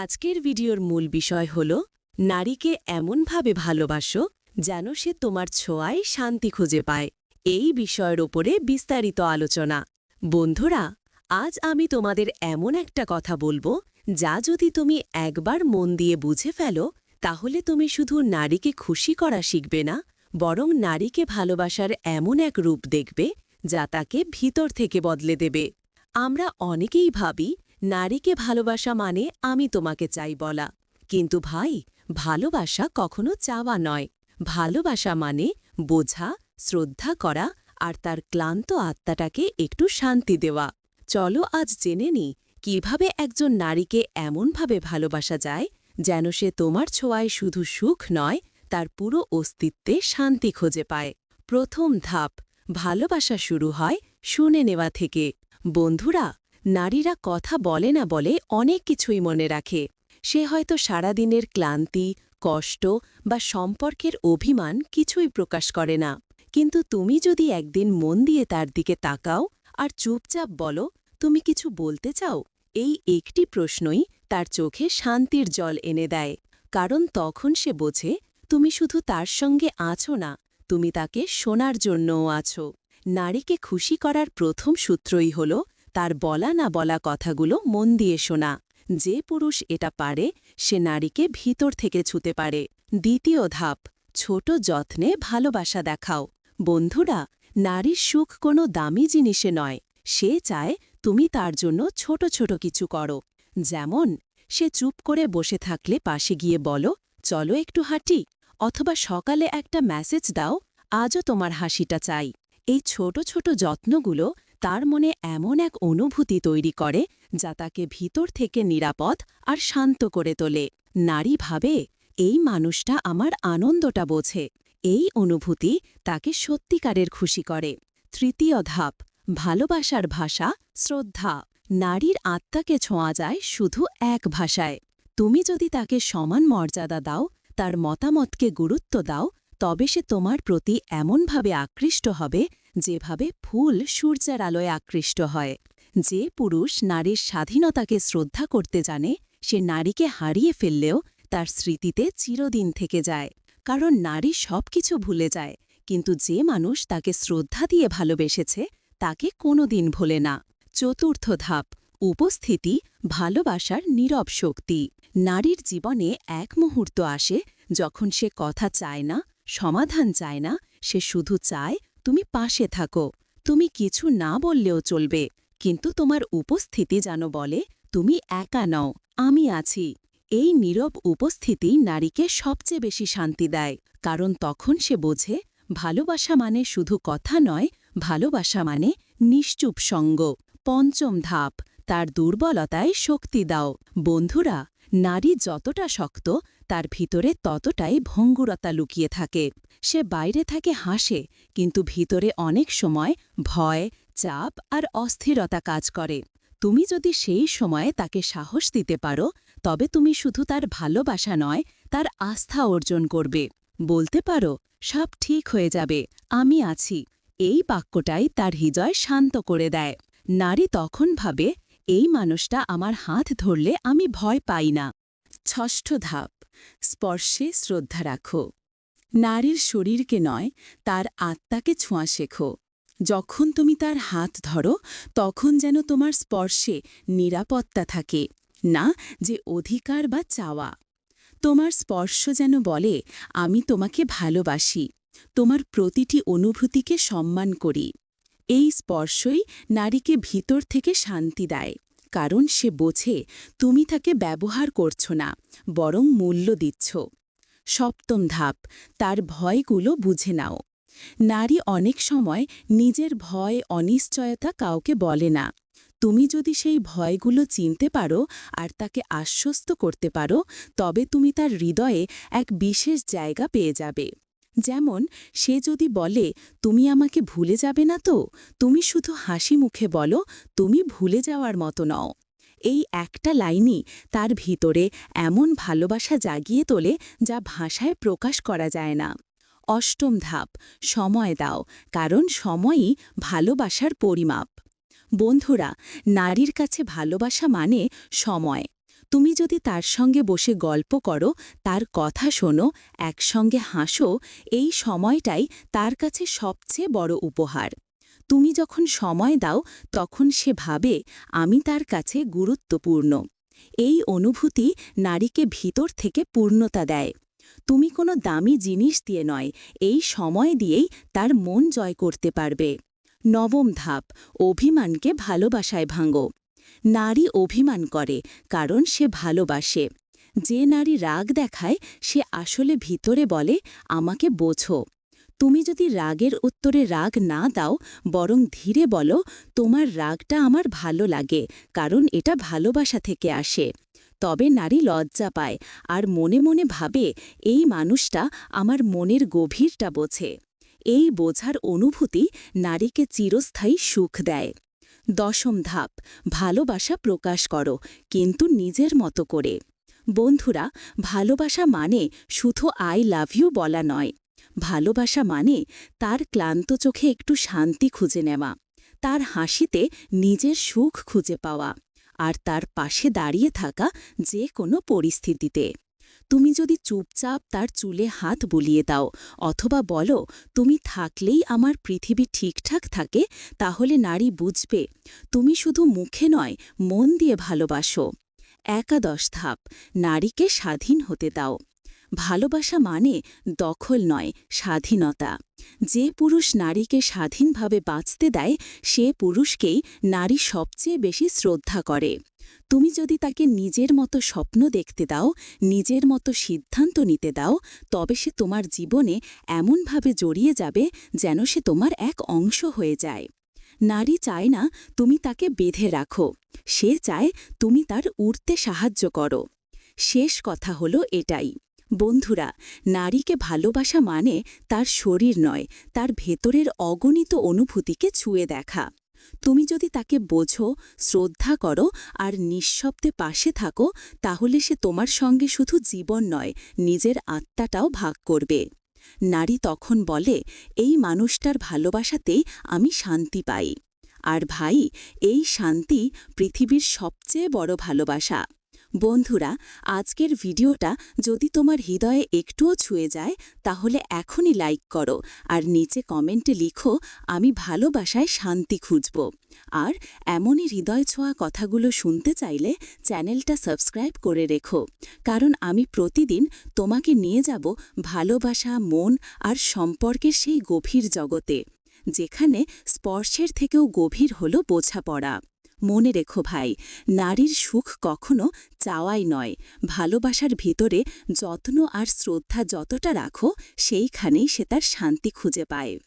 আজকের ভিডিওর মূল বিষয় হল, নারীকে এমনভাবে ভালোবাসো যেন সে তোমার ছোঁয়ায় শান্তি খুঁজে পায়। এই বিষয়ের ওপরে বিস্তারিত আলোচনা। বন্ধুরা, আজ আমি তোমাদের এমন একটা কথা বলব যা যদি তুমি একবার মন দিয়ে বুঝে ফেলো, তাহলে তুমি শুধু নারীকে খুশি করা শিখবে না, বরং নারীকে ভালোবাসার এমন এক রূপ দেখবে যা তাকে ভিতর থেকে বদলে দেবে। আমরা অনেকেই ভাবি নারীকে ভালোবাসা মানে আমি তোমাকে চাই বলা। কিন্তু ভাই, ভালোবাসা কখনো চাওয়া নয়। ভালোবাসা মানে বোঝা, শ্রদ্ধা করা আর তার ক্লান্ত আত্মাটাকে একটু শান্তি দেওয়া। চলো আজ জেনে নি কীভাবে একজন নারীকে এমনভাবে ভালোবাসা যায়, যেন সে তোমার ছোঁয়ায় শুধু সুখ নয়, তার পুরো অস্তিত্বে শান্তি খুঁজে পায়। প্রথম ধাপ, ভালোবাসা শুরু হয় শুনে নেওয়া থেকে। বন্ধুরা নারীরা কথা বলে না বলে অনেক কিছুই মনে রাখে। সে হয়তো সারাদিনের ক্লান্তি, কষ্ট বা সম্পর্কের অভিমান কিছুই প্রকাশ করে না। কিন্তু তুমি যদি একদিন মন দিয়ে তার দিকে তাকাও আর চুপচাপ বলো, তুমি কিছু বলতে চাও? এই একটি প্রশ্নই তার চোখে শান্তির জল এনে দেয়। কারণ তখন সে বোঝে, তুমি শুধু তার সঙ্গে আছো না, তুমি তাকে শোনার জন্যও আছো। নারীকে খুশি করার প্রথম সূত্রই হল তার বলা না বলা কথাগুলো মন দিয়ে শোনা। যে পুরুষ এটা পারে, সে নারীকে ভিতর থেকে ছুতে পারে। দ্বিতীয় ধাপ, ছোট যত্নে ভালোবাসা দেখাও। বন্ধুরা, নারীর সুখ কোনো দামি জিনিসে নয়। সে চায় তুমি তার জন্য ছোট ছোট কিছু করো। যেমন, সে চুপ করে বসে থাকলে পাশে গিয়ে বলো, চলো একটু হাঁটি, অথবা সকালে একটা মেসেজ দাও, আজও তোমার হাসিটা চাই। এই ছোট ছোট যত্নগুলো তার মনে এমন এক অনুভূতি তৈরি করে যা তাকে ভিতর থেকে নিরাপদ আর শান্ত করে তোলে। নারী ভাবে, এই মানুষটা আমার আনন্দটা বোঝে। এই অনুভূতি তাকে সত্যিকারের খুশি করে। তৃতীয় ধাপ, ভালোবাসার ভাষা, শ্রদ্ধা। নারীর আত্মাকে ছোঁয়া যায় শুধু এক ভাষায়। তুমি যদি তাকে সমান মর্যাদা দাও, তার মতামতকে গুরুত্ব দাও, তবে সে তোমার প্রতি এমনভাবে আকৃষ্ট হবে যেভাবে ফুল সূর্যের আলোয় আকৃষ্ট হয়, যে পুরুষ নারীর স্বাধীনতাকে শ্রদ্ধা করতে জানে, সে নারীকে হারিয়ে ফেললেও তার স্মৃতিতে চিরদিন থেকে যায়। কারণ নারী সব কিছু ভুলে যায়, কিন্তু যে মানুষ তাকে শ্রদ্ধা দিয়ে ভালোবেসেছে, তাকে কোনোদিন ভোলে না। চতুর্থ ধাপ, উপস্থিতি, ভালোবাসার নীরব শক্তি। নারীর জীবনে এক মুহূর্ত আসে, যখন সে কথা চায় না, সমাধান চায় না, সে শুধু চায় তুমি পাশে থাকো। তুমি কিছু না বললেও চলবে। কিন্তু তোমার উপস্থিতি যেন বলে, তুমি একা নও, আমি আছি। এই নীরব উপস্থিতি নারীকে সবচেয়ে বেশি শান্তি দেয়। কারণ তখন সে বোঝে, ভালোবাসা মানে শুধু কথা নয়, ভালোবাসা মানে নিশ্চুপ সঙ্গ। পঞ্চম ধাপ, তার দুর্বলতায় শক্তি দাও। বন্ধুরা নারী যতটা শক্ত, তার ভিতরে ততটাই ভঙ্গুরতা লুকিয়ে থাকে। সে বাইরে থাকে হাসে, কিন্তু ভিতরে অনেক সময় ভয়, চাপ আর অস্থিরতা কাজ করে। তুমি যদি সেই সময়ে তাকে সাহস দিতে পারো, তবে তুমি শুধু তার ভালোবাসা নয়, তার আস্থা অর্জন করবে। বলতে পারো, সব ঠিক হয়ে যাবে, আমি আছি। এই বাক্যটাই তার হৃদয় শান্ত করে দেয়। নারী তখন ভাবে এই মানুষটা আমার হাত ধরলে আমি ভয় পাই না। ষষ্ঠ ধাপ, স্পর্শে শ্রদ্ধা রাখো। নারীর শরীরকে নয়, তার আত্মাকে ছোঁয়া শেখো। যখন তুমি তার হাত ধরো, তখন যেন তোমার স্পর্শে নিরাপত্তা থাকে, না যে অধিকার বা চাওয়া। তোমার স্পর্শ যেন বলে, আমি তোমাকে ভালোবাসি। তোমার প্রতিটি অনুভূতিকে সম্মান করি। এই স্পর্শই নারীকে ভিতর থেকে শান্তি দেয়, কারণ সে বোঝে তুমি তাকে ব্যবহার করছ না, বরং মূল্য দিচ্ছ। সপ্তম ধাপ, তার ভয়গুলো বুঝে নাও। নারী অনেক সময় নিজের ভয়, অনিশ্চয়তা কাউকে বলে না। তুমি যদি সেই ভয়গুলো চিনতে পারো আর তাকে আশ্বস্ত করতে পারো, তবে তুমি তার হৃদয়ে এক বিশেষ জায়গা পেয়ে যাবে। যেমন, সে যদি বলে, তুমি আমাকে ভুলে যাবে না তো? তুমি শুধু হাসি মুখে বলো, তুমি ভুলে যাওয়ার মতো নও। এই একটা লাইনই তার ভিতরে এমন ভালোবাসা জাগিয়ে তোলে যা ভাষায় প্রকাশ করা যায় না। অষ্টম ধাপ, সময় দাও, কারণ সময়ই ভালোবাসার পরিমাপ। বন্ধুরা, নারীর কাছে ভালোবাসা মানে সময়। তুমি যদি তার সঙ্গে বসে গল্প করো, তার কথা শোনো, একসঙ্গে হাসো, এই সময়টাই তার কাছে সবচেয়ে বড় উপহার। তুমি যখন সময় দাও, তখন সে ভাবে, আমি তার কাছে গুরুত্বপূর্ণ। এই অনুভূতি নারীকে ভিতর থেকে পূর্ণতা দেয়। তুমি কোনো দামি জিনিস দিয়ে নয়, এই সময় দিয়েই তার মন জয় করতে পারবে। নবম ধাপ, অভিমানকে ভালোবাসায় ভাঙো। নারী অভিমান করে, কারণ সে ভালোবাসে। যে নারী রাগ দেখায়, সে আসলে ভিতরে বলে, আমাকে বোঝো। তুমি যদি রাগের উত্তরে রাগ না দাও, বরং ধীরে বলো, তোমার রাগটা আমার ভালো লাগে, কারণ এটা ভালোবাসা থেকে আসে। তবে নারী লজ্জা পায় আর মনে মনে ভাবে, এই মানুষটা আমার মনের গভীরটা বোঝে। এই বোঝার অনুভূতি নারীকে চিরস্থায়ী সুখ দেয়। দশম ধাপ, ভালোবাসা প্রকাশ করো, কিন্তু নিজের মতো করে। বন্ধুরা, ভালোবাসা মানে শুধু আই লাভ ইউ বলা নয়। ভালোবাসা মানে তার ক্লান্ত চোখে একটু শান্তি খুঁজে নেওয়া, তার হাসিতে নিজের সুখ খুঁজে পাওয়া, আর তার পাশে দাঁড়িয়ে থাকা যে কোনো পরিস্থিতিতে। তুমি যদি চুপচাপ তার চুলে হাত বুলিয়ে দাও, অথবা বলো, তুমি থাকলেই আমার পৃথিবী ঠিকঠাক থাকে, তাহলে নারী বুঝবে, তুমি শুধু মুখে নয়, মন দিয়ে ভালোবাসো। একাদশ ধাপ, নারীকে স্বাধীন হতে দাও। ভালোবাসা মানে দখল নয়, স্বাধীনতা। যে পুরুষ নারীকে স্বাধীনভাবে বাঁচতে দেয়, সে পুরুষকেই নারী সবচেয়ে বেশি শ্রদ্ধা করে। তুমি যদি তাকে নিজের মতো স্বপ্ন দেখতে দাও, নিজের মতো সিদ্ধান্ত নিতে দাও, তবে সে তোমার জীবনে এমনভাবে জড়িয়ে যাবে যেন সে তোমার এক অংশ হয়ে যায়। নারী চায় না তুমি তাকে বেঁধে রাখো, সে চায় তুমি তার উড়তে সাহায্য করো। শেষ কথা হলো এটাই। বন্ধুরা, নারীকে ভালোবাসা মানে তার শরীর নয়, তার ভেতরের অগণিত অনুভূতিকে ছুঁয়ে দেখা। তুমি যদি তাকে বোঝো, শ্রদ্ধা করো আর নিঃশব্দে পাশে থাকো, তাহলে সে তোমার সঙ্গে শুধু জীবন নয়, নিজের আত্মাটাও ভাগ করবে। নারী তখন বলে, এই মানুষটার ভালোবাসাতেই আমি শান্তি পাই। আর ভাই, এই শান্তি পৃথিবীর সবচেয়ে বড় ভালোবাসা। বন্ধুরা, আজকের ভিডিওটা যদি তোমার হৃদয়ে একটুও ছুঁয়ে যায়, তাহলে এখনই লাইক করো আর নিচে কমেন্টে লিখো, আমি ভালোবাসায় শান্তি খুঁজব। আর এমনই হৃদয় ছোঁয়া কথাগুলো শুনতে চাইলে চ্যানেলটা সাবস্ক্রাইব করে রেখো। কারণ আমি প্রতিদিন তোমাকে নিয়ে যাব ভালোবাসা, মন আর সম্পর্কের সেই গভীর জগতে, যেখানে স্পর্শের থেকেও গভীর হল বোঝাপড়া। মনে রেখো ভাই, নারীর সুখ কখনো চাওয়াই নয়। ভালোবাসার ভিতরে যত্ন আর শ্রদ্ধা যতটা রাখো, সেইখানেই সে তার শান্তি খুঁজে পায়।